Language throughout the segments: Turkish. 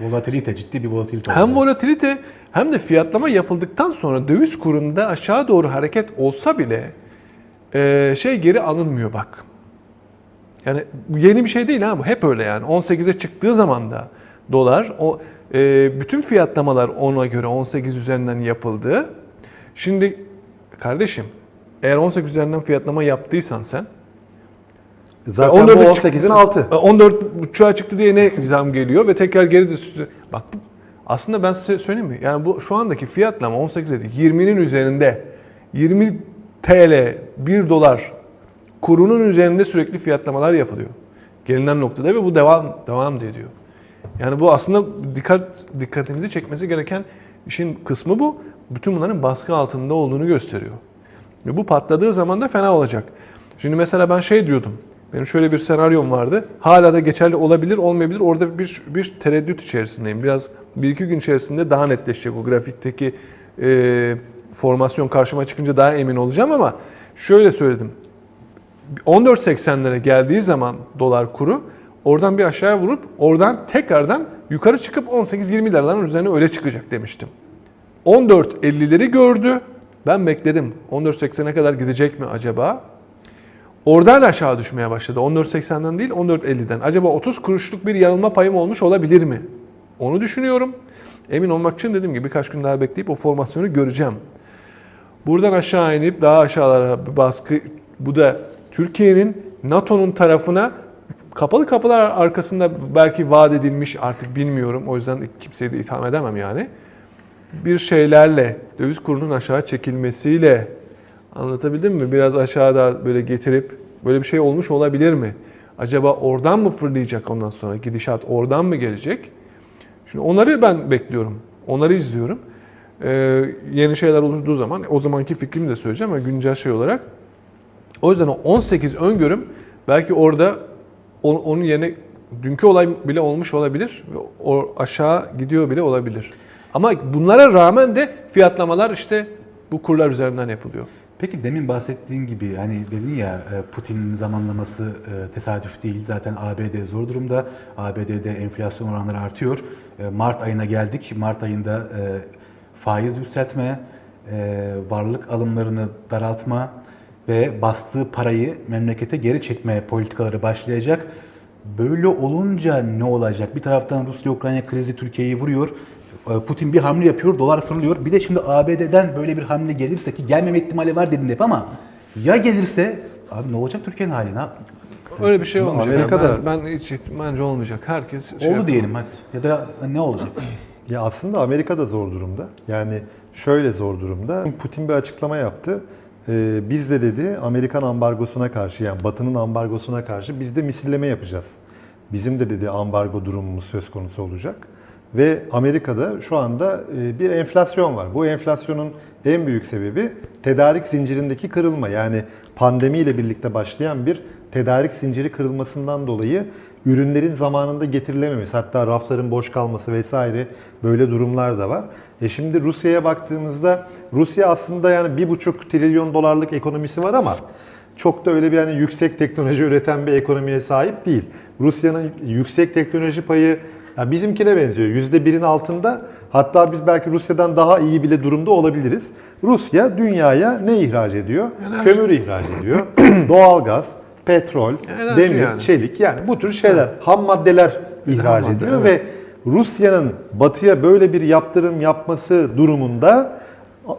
Volatilite, ciddi bir volatilite Hem oldu. volatilite hem de fiyatlama yapıldıktan sonra döviz kurunda aşağı doğru hareket olsa bile e, şey geri alınmıyor bak. Yani bu yeni bir şey değil ha bu hep öyle yani. 18'e çıktığı zaman da dolar o e, bütün fiyatlamalar ona göre 18 üzerinden yapıldı. Şimdi kardeşim eğer 18 üzerinden fiyatlama yaptıysan sen Zaten 14'e bu çık- 18'in altı. 14 buçuğa çıktı diye ne zam geliyor ve tekrar geri de süre- bak aslında ben size söyleyeyim mi? Yani bu şu andaki fiyatlama 18 dedi. 20'nin üzerinde 20 TL 1 dolar kurunun üzerinde sürekli fiyatlamalar yapılıyor. Gelinen noktada ve bu devam devam da ediyor. Yani bu aslında dikkat dikkatimizi çekmesi gereken işin kısmı bu. Bütün bunların baskı altında olduğunu gösteriyor. Ve bu patladığı zaman da fena olacak. Şimdi mesela ben şey diyordum. Benim şöyle bir senaryom vardı. Hala da geçerli olabilir, olmayabilir. Orada bir, bir tereddüt içerisindeyim. Biraz bir iki gün içerisinde daha netleşecek o grafikteki e, formasyon karşıma çıkınca daha emin olacağım ama şöyle söyledim. 14.80'lere geldiği zaman dolar kuru oradan bir aşağıya vurup oradan tekrardan yukarı çıkıp 18-20 liraların üzerine öyle çıkacak demiştim. 14.50'leri gördü. Ben bekledim. 14.80'e kadar gidecek mi acaba? Oradan aşağı düşmeye başladı. 14.80'den değil 14.50'den. Acaba 30 kuruşluk bir yanılma payım olmuş olabilir mi? Onu düşünüyorum. Emin olmak için dediğim gibi birkaç gün daha bekleyip o formasyonu göreceğim. Buradan aşağı inip daha aşağılara bir baskı. Bu da Türkiye'nin NATO'nun tarafına kapalı kapılar arkasında belki vaat edilmiş artık bilmiyorum. O yüzden kimseyi de itham edemem yani. Bir şeylerle döviz kurunun aşağı çekilmesiyle anlatabildim mi? Biraz aşağıda böyle getirip böyle bir şey olmuş olabilir mi? Acaba oradan mı fırlayacak ondan sonra gidişat oradan mı gelecek? Şimdi onları ben bekliyorum. Onları izliyorum. Ee, yeni şeyler oluştuğu zaman o zamanki fikrimi de söyleyeceğim ama güncel şey olarak. O yüzden o 18 öngörüm belki orada onun yerine dünkü olay bile olmuş olabilir. O aşağı gidiyor bile olabilir. Ama bunlara rağmen de fiyatlamalar işte bu kurlar üzerinden yapılıyor. Peki demin bahsettiğin gibi hani dedin ya e, Putin'in zamanlaması e, tesadüf değil. Zaten ABD zor durumda. ABD'de enflasyon oranları artıyor. E, Mart ayına geldik. Mart ayında faiz yükseltme, varlık alımlarını daraltma ve bastığı parayı memlekete geri çekme politikaları başlayacak. Böyle olunca ne olacak? Bir taraftan Rusya-Ukrayna krizi Türkiye'yi vuruyor. E, Putin bir hamle yapıyor, dolar fırlıyor. Bir de şimdi ABD'den böyle bir hamle gelirse ki gelmeme ihtimali var dedin hep ama ya gelirse abi ne olacak Türkiye'nin hali? Ne yap- Öyle bir şey olmayacak. Amerika'da- ben, ben hiç bence olmayacak. Herkes şey Oldu diyelim hadi. Ya da ne olacak? Ya aslında Amerika da zor durumda. Yani şöyle zor durumda. Putin bir açıklama yaptı. Ee, biz de dedi Amerikan ambargosuna karşı yani Batı'nın ambargosuna karşı biz de misilleme yapacağız. Bizim de dedi ambargo durumumuz söz konusu olacak. Ve Amerika'da şu anda e, bir enflasyon var. Bu enflasyonun en büyük sebebi tedarik zincirindeki kırılma. Yani pandemiyle birlikte başlayan bir tedarik zinciri kırılmasından dolayı ürünlerin zamanında getirilememesi, hatta rafların boş kalması vesaire böyle durumlar da var. E şimdi Rusya'ya baktığımızda Rusya aslında yani bir buçuk trilyon dolarlık ekonomisi var ama çok da öyle bir hani yüksek teknoloji üreten bir ekonomiye sahip değil. Rusya'nın yüksek teknoloji payı ya bizimkine benziyor. Yüzde birin altında hatta biz belki Rusya'dan daha iyi bile durumda olabiliriz. Rusya dünyaya ne ihraç ediyor? Enerji. Kömür ihraç ediyor. Doğalgaz, petrol, Enerji demir, yani. çelik yani bu tür şeyler, ham maddeler ihraç madde, ediyor evet. ve Rusya'nın batıya böyle bir yaptırım yapması durumunda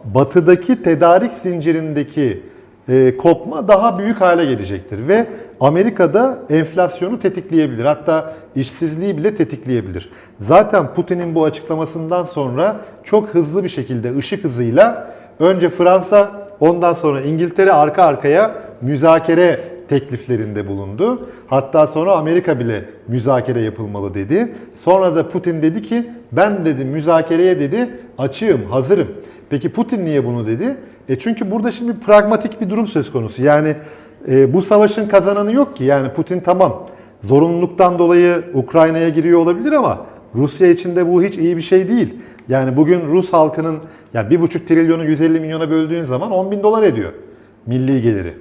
batıdaki tedarik zincirindeki e, kopma daha büyük hale gelecektir ve Amerika'da enflasyonu tetikleyebilir. Hatta işsizliği bile tetikleyebilir. Zaten Putin'in bu açıklamasından sonra çok hızlı bir şekilde ışık hızıyla önce Fransa, ondan sonra İngiltere arka arkaya müzakere tekliflerinde bulundu. Hatta sonra Amerika bile müzakere yapılmalı dedi. Sonra da Putin dedi ki ben dedi müzakereye dedi açığım, hazırım. Peki Putin niye bunu dedi? E çünkü burada şimdi pragmatik bir durum söz konusu. Yani e, bu savaşın kazananı yok ki. Yani Putin tamam zorunluluktan dolayı Ukrayna'ya giriyor olabilir ama Rusya için de bu hiç iyi bir şey değil. Yani bugün Rus halkının yani 1,5 trilyonu 150 milyona böldüğün zaman 10 bin dolar ediyor milli geliri.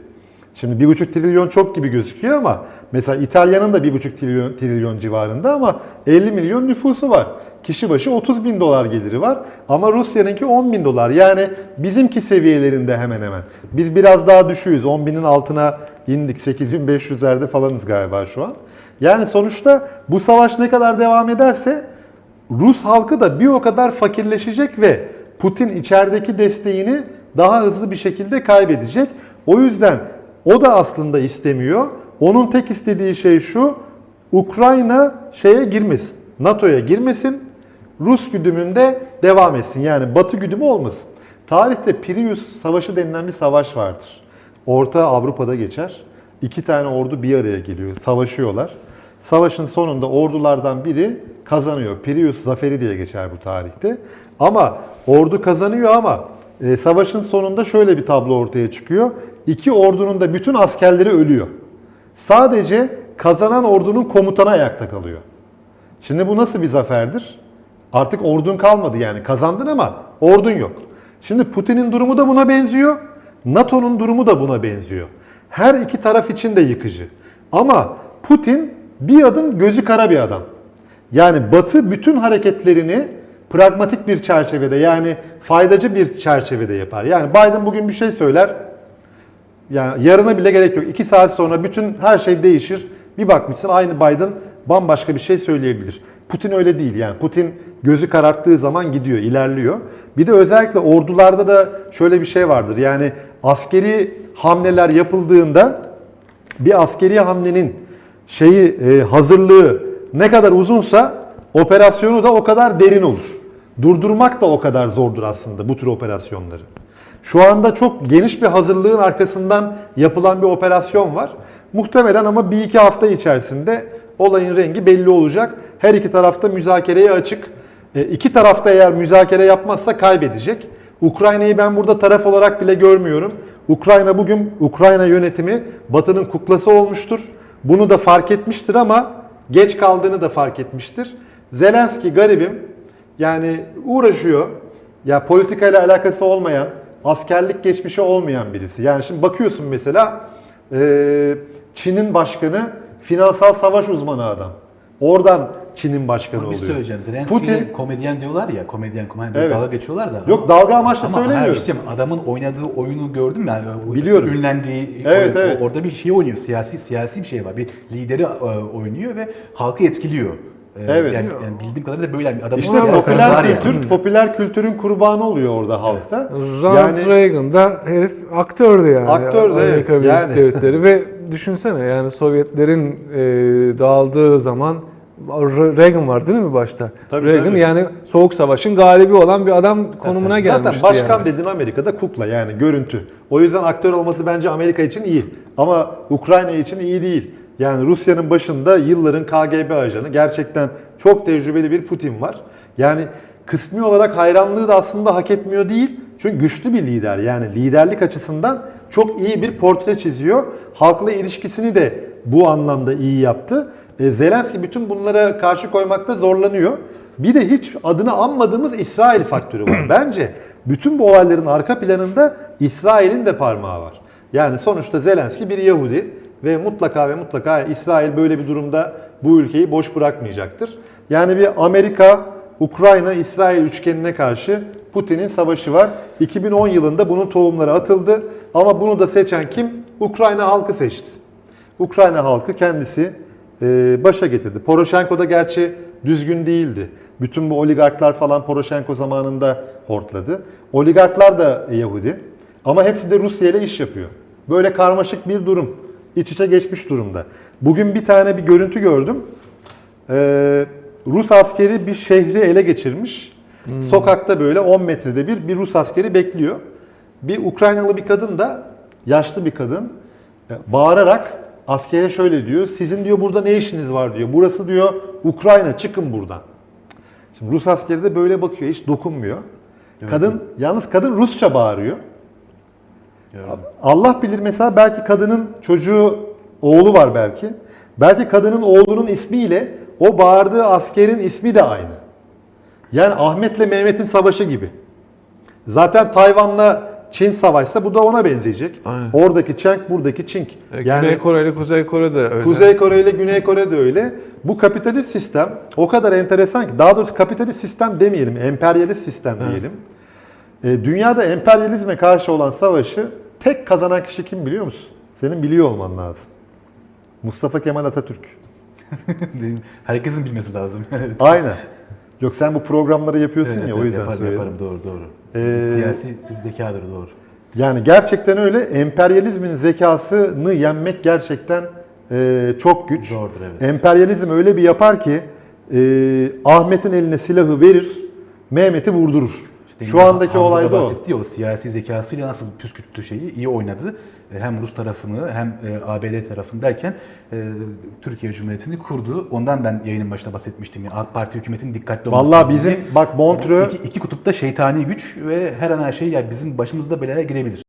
Şimdi 1,5 trilyon çok gibi gözüküyor ama mesela İtalya'nın da 1,5 trilyon, trilyon civarında ama 50 milyon nüfusu var. Kişi başı 30 bin dolar geliri var ama Rusya'nınki 10 bin dolar. Yani bizimki seviyelerinde hemen hemen. Biz biraz daha düşüyoruz. 10 binin altına indik. 8500'lerde falanız galiba şu an. Yani sonuçta bu savaş ne kadar devam ederse Rus halkı da bir o kadar fakirleşecek ve Putin içerideki desteğini daha hızlı bir şekilde kaybedecek. O yüzden o da aslında istemiyor. Onun tek istediği şey şu. Ukrayna şeye girmesin. NATO'ya girmesin. Rus güdümünde devam etsin. Yani Batı güdümü olmasın. Tarihte Prius Savaşı denilen bir savaş vardır. Orta Avrupa'da geçer. İki tane ordu bir araya geliyor. Savaşıyorlar. Savaşın sonunda ordulardan biri kazanıyor. Prius zaferi diye geçer bu tarihte. Ama ordu kazanıyor ama e, savaşın sonunda şöyle bir tablo ortaya çıkıyor. İki ordunun da bütün askerleri ölüyor. Sadece kazanan ordunun komutanı ayakta kalıyor. Şimdi bu nasıl bir zaferdir? Artık ordun kalmadı yani. Kazandın ama ordun yok. Şimdi Putin'in durumu da buna benziyor. NATO'nun durumu da buna benziyor. Her iki taraf için de yıkıcı. Ama Putin bir adım gözü kara bir adam. Yani Batı bütün hareketlerini pragmatik bir çerçevede yani faydacı bir çerçevede yapar. Yani Biden bugün bir şey söyler. Yani yarına bile gerek yok. 2 saat sonra bütün her şey değişir. Bir bakmışsın aynı Biden bambaşka bir şey söyleyebilir. Putin öyle değil yani. Putin gözü kararttığı zaman gidiyor, ilerliyor. Bir de özellikle ordularda da şöyle bir şey vardır. Yani askeri hamleler yapıldığında bir askeri hamlenin şeyi e, hazırlığı ne kadar uzunsa operasyonu da o kadar derin olur. Durdurmak da o kadar zordur aslında bu tür operasyonları. Şu anda çok geniş bir hazırlığın arkasından yapılan bir operasyon var. Muhtemelen ama bir iki hafta içerisinde olayın rengi belli olacak. Her iki tarafta müzakereye açık. E, iki tarafta eğer müzakere yapmazsa kaybedecek. Ukrayna'yı ben burada taraf olarak bile görmüyorum. Ukrayna bugün Ukrayna yönetimi Batı'nın kuklası olmuştur. Bunu da fark etmiştir ama geç kaldığını da fark etmiştir. Zelenski garibim yani uğraşıyor. Ya politikayla alakası olmayan, askerlik geçmişi olmayan birisi. Yani şimdi bakıyorsun mesela e, Çin'in başkanı finansal savaş uzmanı adam. Oradan Çin'in başkanı Bir oluyor. şey söyleyeceğim. Zelenski'ye Putin komedyen diyorlar ya, komedyen, komedyen Evet. dalga geçiyorlar da. yok dalga amaçlı Ama söylemiyorum. işte adamın oynadığı oyunu gördüm yani. O Biliyorum. Ünlendiği Evet, oyun. evet. Orada bir şey oynuyor. Siyasi siyasi bir şey var. Bir lideri e, oynuyor ve halkı etkiliyor. E, Evet. Yani, yani bildiğim kadarıyla böyle yani adamın İşte var popüler yani. kültür, popüler kültürün kurbanı oluyor orada halkta. Ronald Yani Reagan'da herif aktördü yani. Aktördü, evet. Amerika Birleşik Yani. Devletleri ve düşünsene yani Sovyetlerin e, dağıldığı zaman Re- Reagan var değil mi başta? Tabii, Reagan tabii. yani Soğuk Savaş'ın galibi olan bir adam konumuna gelmişti. Zaten başkan yani. dediğin Amerika'da kukla yani görüntü. O yüzden aktör olması bence Amerika için iyi. Ama Ukrayna için iyi değil. Yani Rusya'nın başında yılların KGB ajanı gerçekten çok tecrübeli bir Putin var. Yani kısmi olarak hayranlığı da aslında hak etmiyor değil. Çünkü güçlü bir lider. Yani liderlik açısından çok iyi bir portre çiziyor. Halkla ilişkisini de bu anlamda iyi yaptı. E, Zelenski bütün bunlara karşı koymakta zorlanıyor. Bir de hiç adını anmadığımız İsrail faktörü var. Bence bütün bu olayların arka planında İsrail'in de parmağı var. Yani sonuçta Zelenski bir Yahudi ve mutlaka ve mutlaka İsrail böyle bir durumda bu ülkeyi boş bırakmayacaktır. Yani bir Amerika, Ukrayna, İsrail üçgenine karşı Putin'in savaşı var. 2010 yılında bunun tohumları atıldı ama bunu da seçen kim? Ukrayna halkı seçti. Ukrayna halkı kendisi e, başa getirdi. Poroshenko da gerçi düzgün değildi. Bütün bu oligarklar falan Poroshenko zamanında hortladı. Oligarklar da Yahudi ama hepsi de Rusya ile iş yapıyor. Böyle karmaşık bir durum. İç içe geçmiş durumda. Bugün bir tane bir görüntü gördüm. Ee, Rus askeri bir şehri ele geçirmiş. Sokakta böyle 10 metrede bir bir Rus askeri bekliyor. Bir Ukraynalı bir kadın da yaşlı bir kadın e, bağırarak askere şöyle diyor. Sizin diyor burada ne işiniz var diyor. Burası diyor Ukrayna çıkın buradan. Şimdi Rus askeri de böyle bakıyor hiç dokunmuyor. Kadın yalnız kadın Rusça bağırıyor. Allah bilir mesela belki kadının çocuğu oğlu var belki. Belki kadının oğlunun ismiyle o bağırdığı askerin ismi de aynı. Yani Ahmet'le Mehmet'in savaşı gibi. Zaten Tayvan'la Çin savaşsa bu da ona benzeyecek. Aynen. Oradaki Çenk, buradaki Çink. E, Yani Güney Kore ile Kuzey Kore de öyle. Kuzey Kore ile Güney Kore de öyle. Bu kapitalist sistem o kadar enteresan ki daha doğrusu kapitalist sistem demeyelim, emperyalist sistem diyelim. E, dünyada emperyalizme karşı olan savaşı tek kazanan kişi kim biliyor musun? Senin biliyor olman lazım. Mustafa Kemal Atatürk. Herkesin bilmesi lazım. Aynen. Yok sen bu programları yapıyorsun Evet, ya evet, o yüzden yaparım, söyledim. yaparım doğru doğru. Ee, Siyasi zekadır doğru. Yani gerçekten öyle. Emperyalizmin zekasını yenmek gerçekten e, çok güç. Zordur evet. Emperyalizm öyle bir yapar ki e, Ahmet'in eline silahı verir, Mehmet'i vurdurur. Şu andaki Hamza olay da o. bahsetti ya, o siyasi zekasıyla nasıl püskürttü şeyi iyi oynadı. E, Hem Rus tarafını hem e, ABD tarafını derken e, Türkiye Cumhuriyeti'ni kurdu. Ondan ben yayının başında bahsetmiştim. Yani AK Parti hükümetin dikkatli olması Vallahi lazım bizim bak Montreux iki, iki kutupta şeytani güç ve her an her şey yani bizim başımızda belaya girebilir.